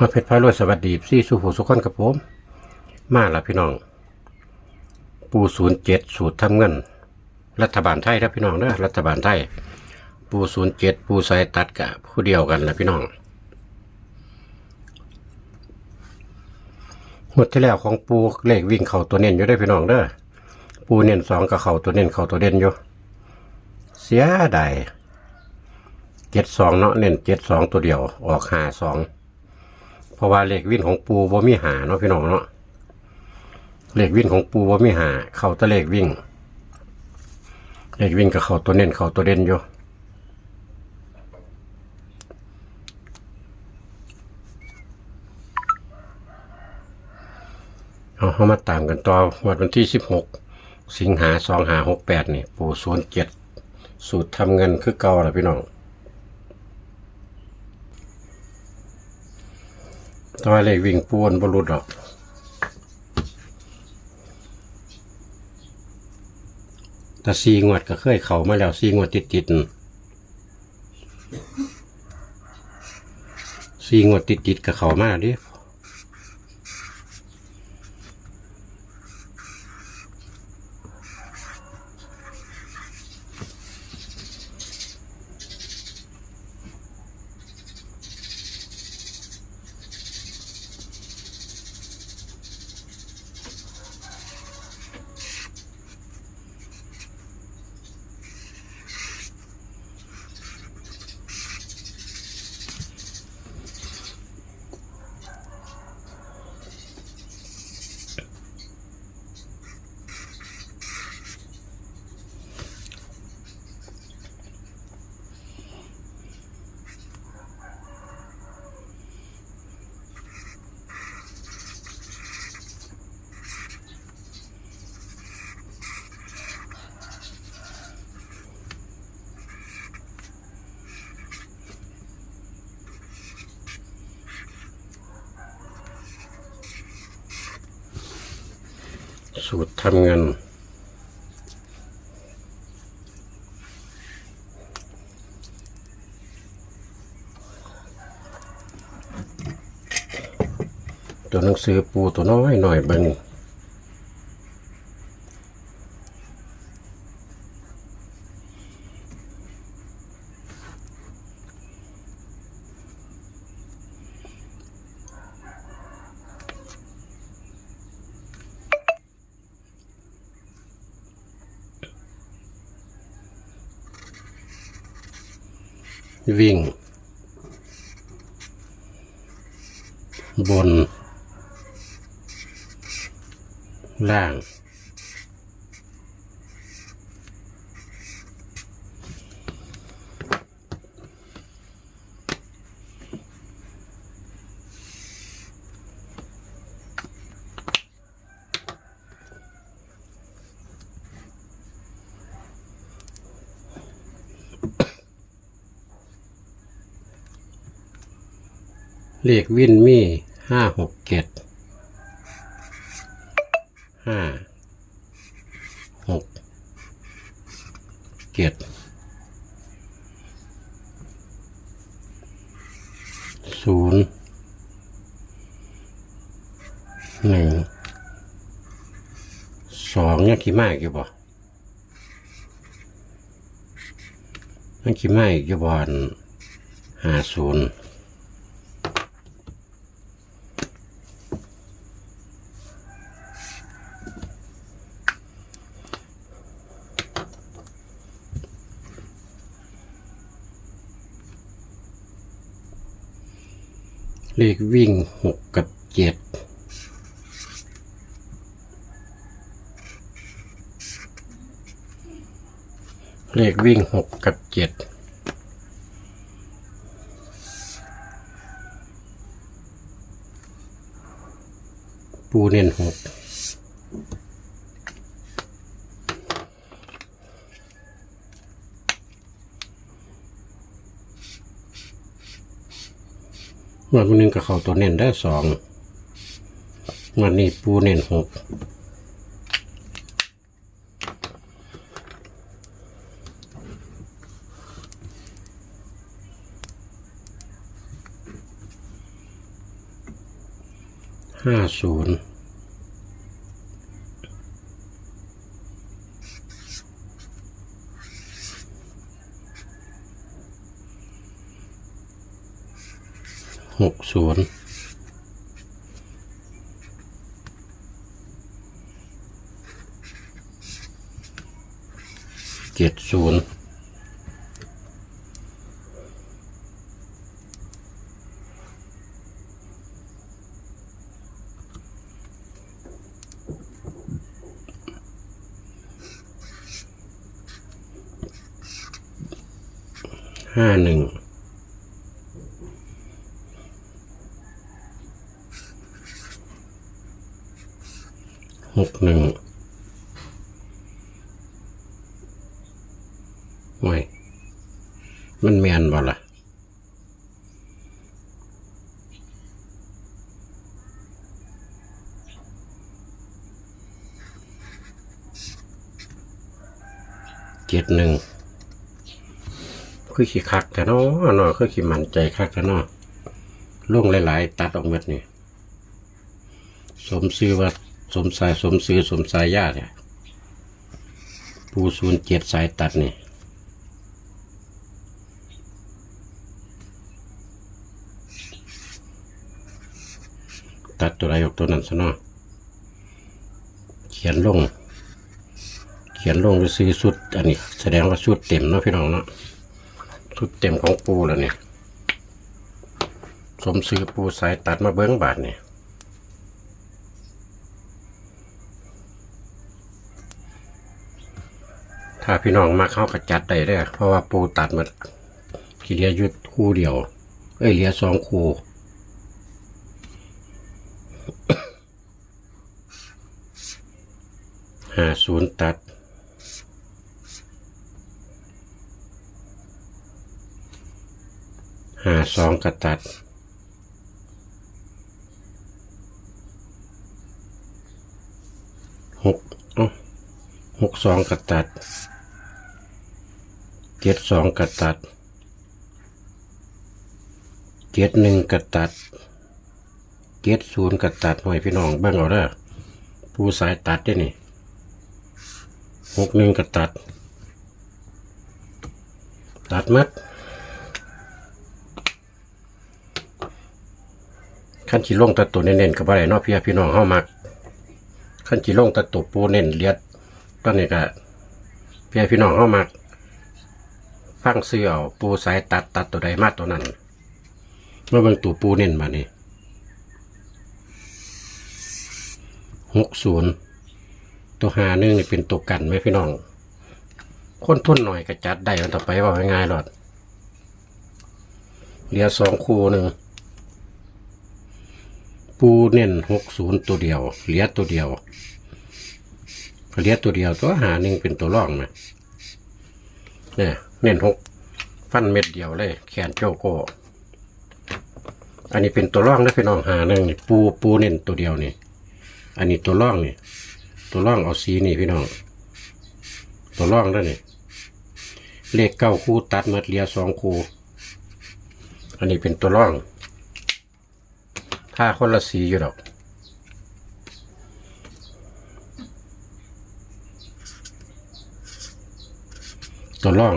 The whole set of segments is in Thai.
มาเพชรพายรวยสวัสดีซี่สุหูสุขคนกับผม มาละพี่น้อง ปูศูนย์เจ็ดสูตรทำเงิน รัฐบาลไทยนะพี่น้องเด้อรัฐบาลไทย ปูศูนย์เจ็ดปูสายตัดกับผู้เดียวกันละพี่น้องหมดที่แล้วของปูเลขวิ่งเข่าตัวเน้นอยู่ได้พี่น้องเด้อปูเน้นสองกับเข่าตัวเน้นเข่าตัวเด่นอยู่ เสียดายเจ็ดสองเนาะเน้นเจ็ดสองตัวเดียว ออกหาสอง เพราะว่าเลขวิ่นของปูบ่มีหาเนาะพี่น้องเนาะเลขวิ่นของปูบ่มีหา เข้าตะเลขวิ่ง เลขวิ่งกับเข้าตัวเน้นเข้าตัวเด่นอยู่เอาเข้ามาตามกันต่อวันวันที่สิบหกสิงหาสองหาหกแปดนี่ปูศูนย์เจ็ดสูตรทำเงินคือเก่าละพี่น้อง แตัวาเลขวิ่งปูนบรุดดอก แต่ซีงวดก็เคยเข่ามาแล้วซีงวดติดติดซีงวดติดติดๆก็เข่ามาดิ สูตรทำเงิน ตัวหนังสือปูตัวน้อยหน่อยเบิง วิ่ง บน ล่าง เลขวินมี่ห้าหกเจ็ดห้าหกเจ็ดศูนย์หนึ่งสองยังกี่มากอยู่บ่ยังกี่มากอยู่บ่อนห้าศูนย์ เลขวิ่งหกกับเจ็ดเลขวิ่งหกกับเจ็ดปูเน้นหก วันวันหนึงกับเขาตัวเน้นได้สองวันนี้ปูเน้นหกห้าศูนย์ หกศูนย์เจ็ดศูนย์ห้าหนึ่ง หนึ่งไม่มันแมนบ่ล่ะเจ็ดหนึ่งคือขี้คักแต่นาะนาะคือขี้มันใจคักแต่นาะล่วงหลาย ๆ ตัดออกหมดนี่ สมซื้อว่า สมสายสมซื้อสมสายญาติเนี่ยปูศูนย์เจ็ดสายตัดนี่ตัดตัวใดออกตัวนั้นซะเนาะเขียนลง เขียนลงไปซื้อชุด อันนี้ แสดงว่าชุดเต็มเนาะพี่น้องเนาะชุดเต็มของปูแล้วเนี่ยสมซื้อปูสายตัดมาเบิ้องบาทเนี่ย ถ้าพี่น้องมาเข้ากระจัดได้เด้อเพราะว่าปูตัดมาขีเลียยุดคู่เดียว เอ้ยเลียสองคู่ห้าศูนย์ตัดห้าสองกระตัดหกอ้าหกสองกระตัด จ็ดสองกระตัด เจ็ดหนึ่งกระตัด เจ็ดศูนย์กระตัดหน่อยพี่น้องเบิ่งเอาเด้อผู้สายตัดได้นี่หกหนึ่งก็ตัด ตัดมัดขั้นจีลงตัดตัวเน้นๆกับอะไรเนาะพี่พี่น้องเข้ามักขั้นจีลงตัดตัวปูเน้นเลียดตอนนี้ก็พี่พี่น้องเข้ามัก ฟังเสื้อปูสายตัดตัดตัวใดมาตัวนั้นเมื่อเบางตัวปูเน้นมานี่หกศูนย์ตัวหาหนึ่งนี่เป็นตัวกันไหมพี่น้อง คนทุนหน่อยก็จัดได้มันต่อไปว่าง่ายๆหรอดเหลือสองคู่หนึ่งปูเน้นหกศูนย์ตัวเดียว เหลือตัวเดียวเหลือตัวเดียวตัวหาหนึ่งเป็นตัวร่องนะเนี่ย เน้นหกฟันเม็ดเดียวเลย แขนโจโก อันนี้เป็นตัวร่องนะพี่น้องหาหนึ่งนี่ปูปูเน้นตัวเดียวนี่ อันนี้ตัวร่องนี่ ตัวร่องเอาสีนี่พี่น้อง ตัวร่องแล้วนี่เลขเก้าคู่ตัดมาเลียสองคู่ อันนี้เป็นตัวร่อง ถ้าคนละสีอยู่ดอกตัวร่อง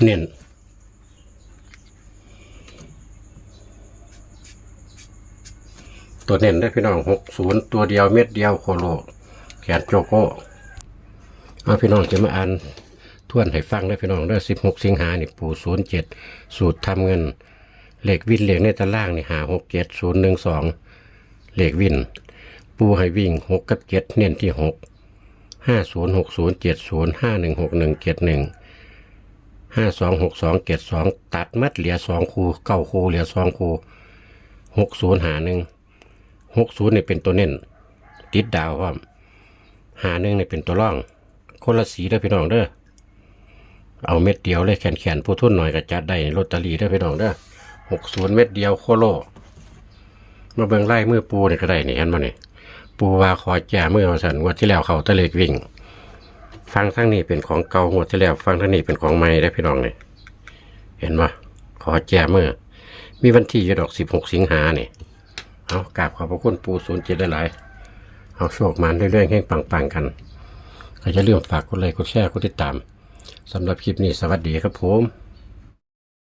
เน้นตัวเน้นได้พี่น้องหกศูนย์ตัวเดียวเม็ดเดียวโคโลแขนโจโก้เอาพี่น้องจะมาอ่านทวนให้ฟังได้พี่น้องได้สิบหกสิงหาเนี่ปู่ศูนย์เจ็ดสูตรทำเงินเหล็กวินเหล็กในตารางนี่หาหกเจ็ดศูนย์หนึ่งสองเหล็กวิน ปูให้วิ่งหกกับเจ็ดเน้นที่หกห้าศูนย์หกศูนย์เจ็ดศูนย์ห้าหนึ่งหกหนึ่งเจ็ดหนึ่ง ห้าสองหกสองเจ็ดสองตัดมัดเหลือสองคูเก้าคูเหลือสองคูหกศูนย์หาหนึ่งหกศูนย์นี่เป็นตัวเน้นติดดาวครับหาหนึ่งนี่เป็นตัวร่อง คนละสีเด้อพี่น้องเด้อเอาเม็ดเดียวเลยแขนแขนผู้ทุนหน่อยก็จัดได้ลอตเตอรี่เด้พี่น้องเด้อหกศูนย์เม็ดเดียวโคโลมาเบิ่งไล่มือปูนี่ก็ได้นี่เห็นมานี่ปูว่าขอแจ้มือเอาสันงวดที่แล้วเขาตะเลกวิ่ง ฟังทั้งนี้เป็นของเก่าหมดที่แล้ว ฟังทั้งนี้เป็นของใหม่ได้พี่น้องนี่เห็นปะขอแจ้มือมีวันที่ยอดอกสิบหกสิงหาเนี่ยเอากราบขอบพระคุณปูศูนย์เจ็ดหลายๆเอาโชคมาเรื่อยๆให้ปังๆกันก็จะเลื่องฝากกดไลค์กดแชร์กดติดตามสำหรับคลิปนี้สวัสดีครับผม